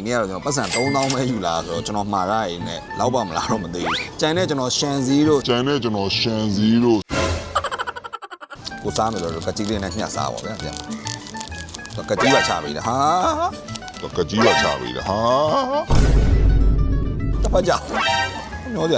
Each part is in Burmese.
ဒီနေ့ကတော့ကျွန်တော်ပတ်စံ3000ပဲယူလာဆိုတော့ကျွန်တော်မှားရရင်လည်းလောက်ပါမလားတော့မသိဘူးကြံတဲ့ကျွန်တော်ရှန်စီတို့ကျန်တဲ့ကျွန်တော်ရှန်စီတို့ကိုစားမယ်ဆိုတော့ကကြီးလေးနဲ့ညှက်စားပါဗျာပြန်တော့ကကြီးပါချပေးတယ်ဟာကကြီးပါချပေးတယ်ဟာတပတ်ကြညောကြ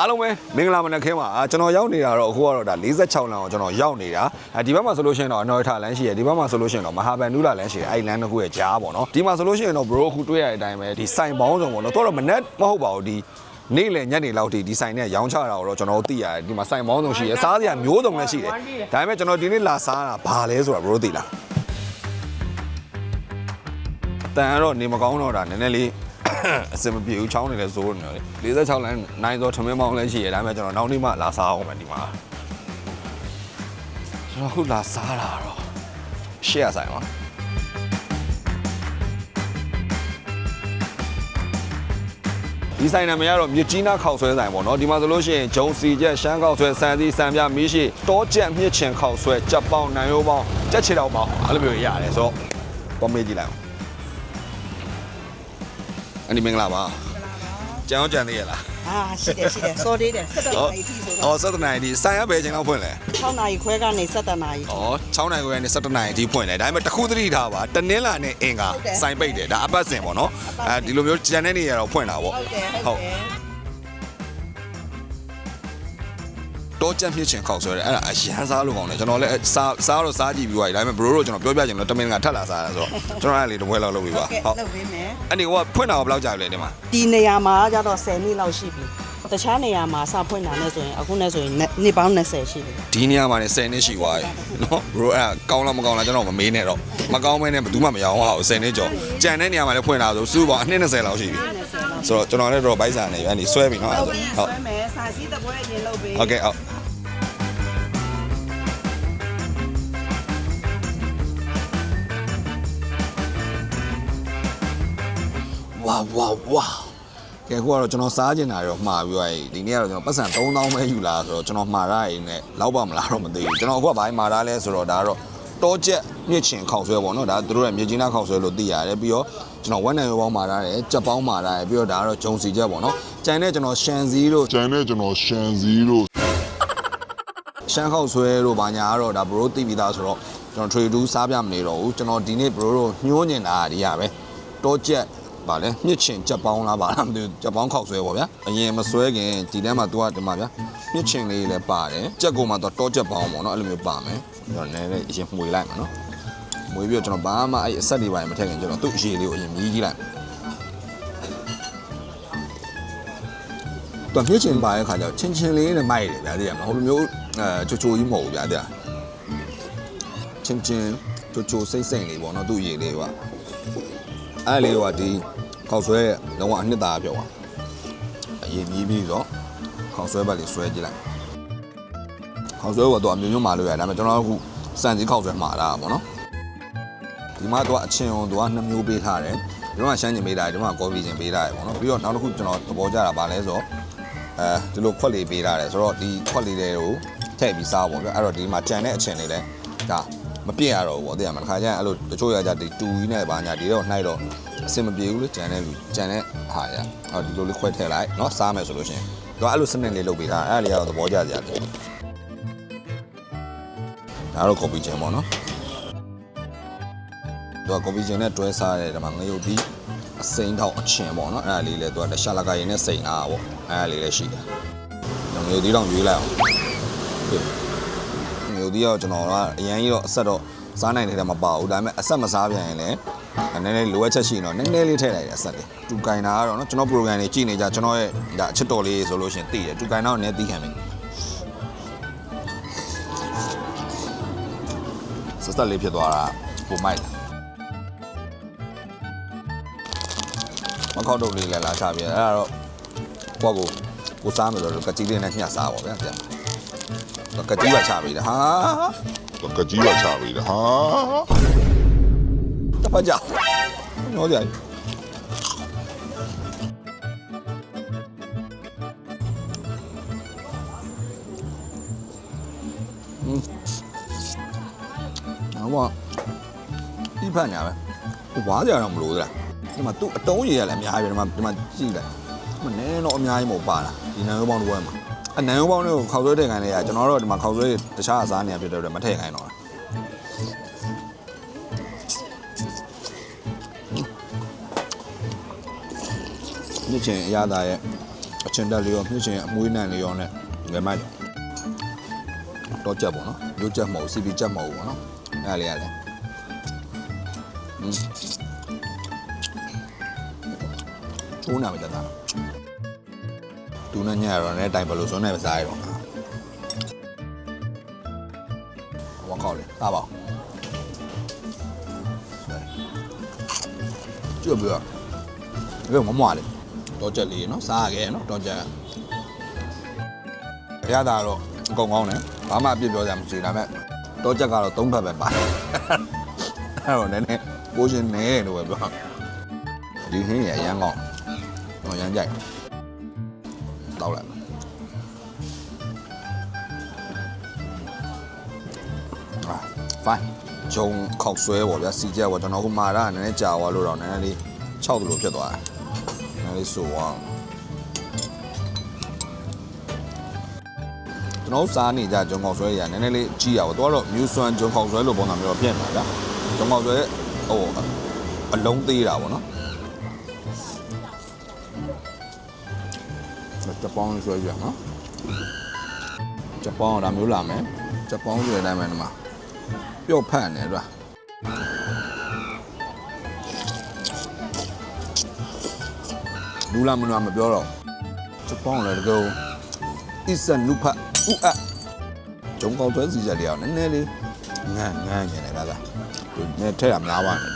အားလုံးပဲမင်္ဂလာမနက်ခင်းပါအာကျွန်တော်ရောက်နေတာတော့အခုကတော့ဒါ46လမ်းကိုကျွန်တော်ရောက်နေတာအဲဒီဘက်မှာဆိုလို့ရှိရင်တော့အနော်ထလမ်းရှိရဒီဘက်မှာဆိုလို့ရှိရင်တော့မဟာဗန်နူလာလမ်းရှိရအဲ့ဒီလမ်းတစ်ခုရဲ့ကြားပေါ့နော်ဒီမှာဆိုလို့ရှိရင်တော့ bro အခုတွေ့ရတဲ့အတိုင်းပဲဒီစိုင်ပေါင်းစုံပေါ့နော်တော့တော့မနက်မဟုတ်ပါဘူးဒီနေ့လယ်ညနေလောက်ထိဒီဆိုင်နဲ့ရောင်းချတာကိုတော့ကျွန်တော်တို့သိရတယ်ဒီမှာစိုင်ပေါင်းစုံရှိရစားစရာမျိုးစုံလည်းရှိတယ်ဒါပေမဲ့ကျွန်တော်ဒီနေ့လာစားတာဘာလဲဆိုတာ bro သိလားတန်ကတော့နေမကောင်းတော့တာနည်းနည်းလေး အစင်မပြေဘူးချောင်းနေလဲဇိုးနေတယ်လေ46လမ်းနိုင်သောထမင်းမောင်းလည်းရှိရဒါပေမဲ့ကျွန်တော်နောက်နေ့မှလာစားအောင်မယ်ဒီမှာကျွန်တော်ခုလာစားတာတော့ရှေ့ရဆိုင်ပါဒီဆိုင်နာမည်ကတော့မြစ်ကြီးနားခောက်ဆွဲဆိုင်ပေါ့နော်ဒီမှာဆိုလို့ရှိရင်ဂျုံစီချက်ရှမ်းခောက်ဆွဲစံစီစံပြမီးရှိတောကြက်မြစ်ချင်ခောက်ဆွဲကြက်ပေါင်းနိုင်ရိုးပေါင်းကြက်ချီတောင်ပေါင်းအဲ့လိုမျိုးရတယ်ဆိုတော့ပေါ်မေးကြည့်လိုက်အောင် အနီမင်္ဂလာပါကြံအောင်ကြံသေးရလားอ่าရှိတယ်ရှိတယ်စော်သေးတယ်7နာရီထိဆိုတော့အော်7နိုင်ဒီဆိုင်ရပဲချိန်လောက်ဖွင့်လဲ6နာရီခွဲကနေ7နာရီဩ6နိုင်ခွဲနဲ့7နိုင်ဒီဖွင့်တယ်ဒါပေမဲ့တစ်ခုသတိထားပါတနင်းလာနဲ့အင်္ဂါဆိုင်ပိတ်တယ်ဒါအပတ်စဉ်ပေါ့နော်အဲဒီလိုမျိုးကြံတဲ့နေရတော့ဖွင့်တာပေါ့ဟုတ်တယ်ဟုတ်တယ် တော့ကြက်ဖြစ်ချင်ခောက်ဆွဲတယ်အဲ့ဒါအရန်စားလို့ကောင်းတယ်ကျွန်တော်လည်းစားစားတော့စားကြည့်ပြီးသွားပြီဒါပေမဲ့ဘရိုတို့ကျွန်တော်ပြောပြချင်လို့တမင်ကထပ်လာစားတာဆိုတော့ကျွန်တော်အဲ့လေတပွဲလောက်လုပ်ပြီးပါကဲဟုတ်လုပ်ပေးမယ်အဲ့ဒီကဖွင့်တာကဘယ်လောက်ကြာပြီလဲဒီမှာဒီနေရာမှာကျတော့10နှစ်လောက်ရှိပြီတခြားနေရာမှာစဖွင့်တာနဲ့ဆိုရင်အခုနဲ့ဆိုရင်နှစ်ပေါင်း20ရှိပြီဒီနေရာမှာလည်း10နှစ်ရှိသွားပြီနော်ဘရိုအဲ့ဒါကောင်းလားမကောင်းလားကျွန်တော်မမေးနဲ့တော့မကောင်းမဲနဲ့ဘယ်သူမှမရောင်းအောင်10နှစ်ကျော်ကြံတဲ့နေရာမှာလည်းဖွင့်တာဆိုစူပါအနှစ်20လောက်ရှိပြီ ဆိုတော့ကျွန်တော်လည်းတော့ဘိုက်ဆန်နေပြန်နေဆွဲပြီနော်ဟုတ်ဟုတ်ဆွဲမယ်စာစီးတပွဲအရင်လုပ်ပေးဟုတ်ကဲ့ဟုတ်ဝါဝါဝါကဲခုကတော့ကျွန်တော်စားကျင်တာရောမှာပြီးသွားပြီဒီနေ့ကတော့ကျွန်တော်ပတ်စံ3000ပဲယူလာဆိုတော့ကျွန်တော်မှာရရင်လည်းလောက်ပါမလားတော့မသိဘူးကျွန်တော်အခုကဘာမှာရလဲဆိုတော့ဒါကတော့ တောကျက်မြစ်ချင်ခောက်ဆွဲပေါ့နော်ဒါသူတို့ရဲ့မြေကြီးနားခောက်ဆွဲလို့သိရတယ်ပြီးတော့ကျွန်တော်ဝက်နံရောပေါင်းမှာထားတယ်ကြက်ပေါင်းမှာထားတယ်ပြီးတော့ဒါကတော့ဂျုံစီချက်ပေါ့နော်ကြံတဲ့ကျွန်တော်ရှန်စီတို့ကျန်တဲ့ကျွန်တော်ရှန်စီတို့ရှမ်းခောက်ဆွဲတို့ဘာညာကတော့ဒါဘရိုသိပြီးသားဆိုတော့ကျွန်တော် trade 2စားပြမနေတော့ဘူးကျွန်တော်ဒီနေ့ဘရိုတို့ညှိုးညင်တာဒီရပဲတောကျက် ဗာလဲမြစ်ချင်ကြက်ပေါင်းလားဗာလားမသိဘူးကြက်ပေါင်းခောက်ဆွဲပေါ့ဗျာအရင်မဆွဲခင်ဒီထဲမှာ तू ကဒီမှာဗျာမြစ်ချင်လေးလည်းပါတယ်ကြက်ကိုမှ तू တောကျက်ပေါင်းပေါ့နော်အဲ့လိုမျိုးပါမယ်ကျွန်တော်နည်းနည်းအရင်မှွေလိုက်မှာနော်မှွေပြီးတော့ကျွန်တော်ဘာမှအဲ့အဆက်တွေပါမထည့်ခင်ကျွန်တော်သူ့အရေးလေးကိုအရင်မြည်ကြည့်လိုက်တော့မြစ်ချင်ပါရဲ့ခါကျတော့ချင်းချင်းလေးနဲ့မိုက်တယ်ဗျာသိရမလားဟိုလိုမျိုးအဲချိုချိုကြီးမဟုတ်ဘူးဗျာသိရချင်းချင်းချိုချိုစိတ်စိတ်လေးပေါ့နော်သူ့အရေးလေးကအဲ့လေးကဒီ ခောက်ဆွဲရဲ့လုံးဝအနှစ်သာပြောပါအရင်မြည်ပြီးတော့ခောက်ဆွဲဘက်လေးဆွဲကြည့်လိုက်ခောက်ဆွဲကတော့အမျိုးမျိုးမာလို့ရတယ်ဒါပေမဲ့ကျွန်တော်အခုစံကြီးခောက်ဆွဲမှာတာပေါ့နော်ဒီမှာတော့အချင်းအောင်တော့နှစ်မျိုးပေးထားတယ်ဒီမှာရှမ်းကျင်ပေးထားတယ်ဒီမှာကော်ဖီကျင်ပေးထားတယ်ပေါ့နော်ပြီးတော့နောက်တစ်ခုကျွန်တော်သဘောကျတာဗာလဲဆိုတော့အဲဒီလိုခွက်လေးပေးထားတယ်ဆိုတော့ဒီခွက်လေးတွေကိုထည့်ပြီးစားပေါ့ဗျအဲ့တော့ဒီမှာကြံတဲ့အချင်းလေးလဲဒါမပြည့်ရတော့ဘူးပေါ့သိရမလားခါကျရင်အဲ့လိုတချို့ရကြဒီတူကြီးနဲ့ဘာညာဒီတော့နှိုက်တော့ အစင်မပြေဘူးလေကြံတဲ့လူကြံတဲ့ဟာရအော်ဒီလိုလေးခွက်ထည့်လိုက်เนาะစားမယ်ဆိုလို့ရှိရင်သူကအဲ့လိုစနစ်လေးလုပ်ပေးထားအဲ့ဒါလေးကတော့သဘောကျစရာတယ်ဒါတော့ copy ချင်းပေါ့နော်သူက copy ချင်းနဲ့တွဲစားတယ်ဒီမှာငရုတ်ပြီးအစိမ်းထောက်အချင်းပေါ့နော်အဲ့ဒါလေးလဲသူကတခြားလကရင်နဲ့စိန်အားပေါ့အဲ့ဒါလေးလည်းရှိတယ်ငရုတ်သီးတော့ရွေးလိုက်အောင်ငရုတ်သီးတော့ကျွန်တော်ကအရန်ကြီးတော့အဆက်တော့စားနိုင်တယ်တဲ့မပါဘူးဒါပေမဲ့အဆက်မစားပြန်ရင်လည်း နည်းနည်းလိုအပ်ချက်ရှိရင်တော့နည်းနည်းလေးထည့်လိုက်တယ်အဆက်တယ်တူကင်တာကတော့နော်ကျွန်တော် program တွေကြည့်နေကြကျွန်တော်ရဲ့ဒါအချစ်တော်လေးဆိုလို့ရှိရင်သိတယ်တူကင်တာကိုနည်းသိခံမယ်ဆက်ဆက်လေးဖြစ်သွားတာပုံမိုက်တယ်မခောက်တုပ်လေးလည်းလာချပြအဲ့ဒါတော့ကိုယ့်ကိုကိုစားမယ်ဆိုတော့ကကြီးလေးနဲ့ညှက်စားပါဗျာပြန်တော့ကကြီးပါချပေးတယ်ဟာကကြီးပါချပေးတယ်ဟာ တပတ်ကြညောကြရဟင်းဟောပြီးဖက်နေရပဲဝါးကြတော့မလို့သလားဒီမှာသူ့အတုံးရည်ရလည်းအများကြီးပဲဒီမှာဒီမှာကြည့်လိုက်ဒီမှာနည်းနည်းတော့အများကြီးမဟုတ်ပါလားဒီနန်းပေါင်းတစ်ပွဲမှာအနန်းပေါင်းတွေကိုခောက်ဆွဲထည့်ခိုင်းလိုက်ရကျွန်တော်တို့ဒီမှာခောက်ဆွဲတခြားအစားနေရဖြစ်တဲ့အတွက်မထည့်ခိုင်းတော့ မြစ်ချင်အရသာရဲ့အချင်တက်လေးရောမြစ်ချင်အမွေးနံလေးရောနဲ့ငယ်မိုက်တော့ကြက်ပေါ့နော်မျိုးကြက်မဟုတ် CP ကြက်မဟုတ်ပေါ့နော်အဲ့ဒါလေးရတယ်อืมချိုးနာမကြတာဒူးနဲ့ညရတော့လည်းတိုင်ဘလို့စွန်းနေပဲစားရတော့ဝါကောက်လေစားပါကြည့်ပြရဘယ်မမွားလေ တော့ချက်လေးနော်စားရခဲ့နော်တော့ချက်ရတာတော့အကုန်ကောင်းတယ်ဘာမှအပြစ်ပြောစရာမရှိဒါပေမဲ့တော့ချက်ကတော့သုံးဖက်ပဲပါတယ်အဲ့တော့နည်းနည်းပိုးရှင်နေလို့ပဲပြောဒီဟင်းရအရန်ကောင်းတော့ရမ်းကြိုက်တောက်လိုက်အာ fine ဂျုံခောက်ဆွဲပေါ့ဗျာစီကြက်ပေါ့ကျွန်တော်ကမာရကနည်းနည်းကြာသွားလို့တော့နည်းနည်းလေး6တလို့ဖြစ်သွားတယ် နည်းနည်းလေးဆိုအောင်ကျွန်တော်စားနေကြဂျုံခောက်ဆွဲရနည်းနည်းလေးကြီးရပါတော့တော့မြူဆွမ်းဂျုံခောက်ဆွဲလို့ပုံစံမျိုးတော့ဖြစ်နေတာဗျာဂျုံခောက်ဆွဲဟိုအလုံးသေးတာပေါ့နော်ဂျပန်ဆွဲရနော်ဂျပန်ဒါမျိုးလာမယ်ဂျပန်ဆွဲတိုင်းမယ်ဒီမှာပျော့ဖတ်နေတော့ လူလာမနွားမပြောတော့ဂျပန်လည်းတကောအစ်စနုဖတ်ဥအဂျုံကောက်သွဲစီချက်တရားနည်းနည်းလေးငန်းငန်းနေတယ်လားဒီနဲ့ထဲရများပါနဲ့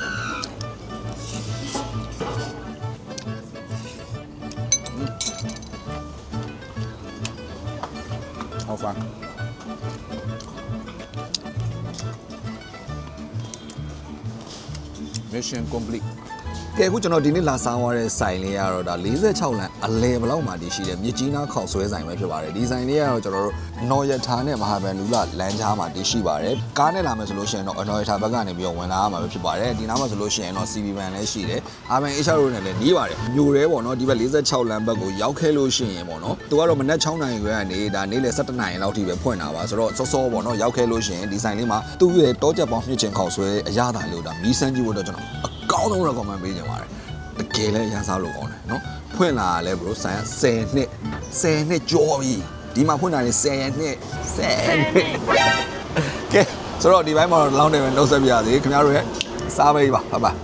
ဟောဖန် mission complete ကဲအခုကျွန်တော်ဒီနေ့လာစားသွားတဲ့ဆိုင်လေးကတော့ဒါ46လမ်းအလဲဘလောက်မှတည်ရှိတယ်မြစ်ကြီးနားခေါက်ဆွဲဆိုင်ပဲဖြစ်ပါတယ်ဒီဆိုင်လေးကတော့ကျွန်တော်တို့နော်ရထာနဲ့မဟာဗန်နူလာလမ်းကြားမှာတည်ရှိပါတယ်ကားနဲ့လာမယ်ဆိုလို့ရှိရင်တော့နော်ရထာဘက်ကနေပြီးတော့ဝင်လာရမှာပဲဖြစ်ပါတယ်ဒီနားမှာဆိုလို့ရှိရင်တော့ CB ဘန်လည်းရှိတယ်အာဘန် HR တို့နဲ့လည်းနီးပါတယ်မြို့ရဲပေါ့နော်ဒီဘက်46လမ်းဘက်ကိုရောက်ခဲလို့ရှိရင်ပေါ့နော်သူကတော့မနက်6နာရီခွဲကနေဒါနေ့လယ်7နာရီလောက်ထိပဲဖွင့်တာပါဆိုတော့စောစောပေါ့နော်ရောက်ခဲလို့ရှိရင်ဒီဆိုင်လေးမှာသူ့ရဲ့တောချက်ပေါင်းမြင့်ချင်ခေါက်ဆွဲအရသာလို့ဒါမီးစမ်းကြည့်ဖို့တော့ကျွန်တော်အ ကောင်းဆုံး recommend ပေးချင်ပါတယ်တကယ်လည်းအရန်စားလို့ကောင်းတယ်နော်ဖွင့်လာလဲ bro ဆိုင်က10နှစ်10နှစ်ကျော်ပြီဒီမှာဖွင့်လာနေ10နှစ်10နှစ်ကဲဆိုတော့ဒီဘက်မှာတော့လောင်းတယ်ပဲနှုတ်ဆက်ပြရစီခင်ဗျားတို့ရဲ့စားပေးပါဘိုင်ဘိုင်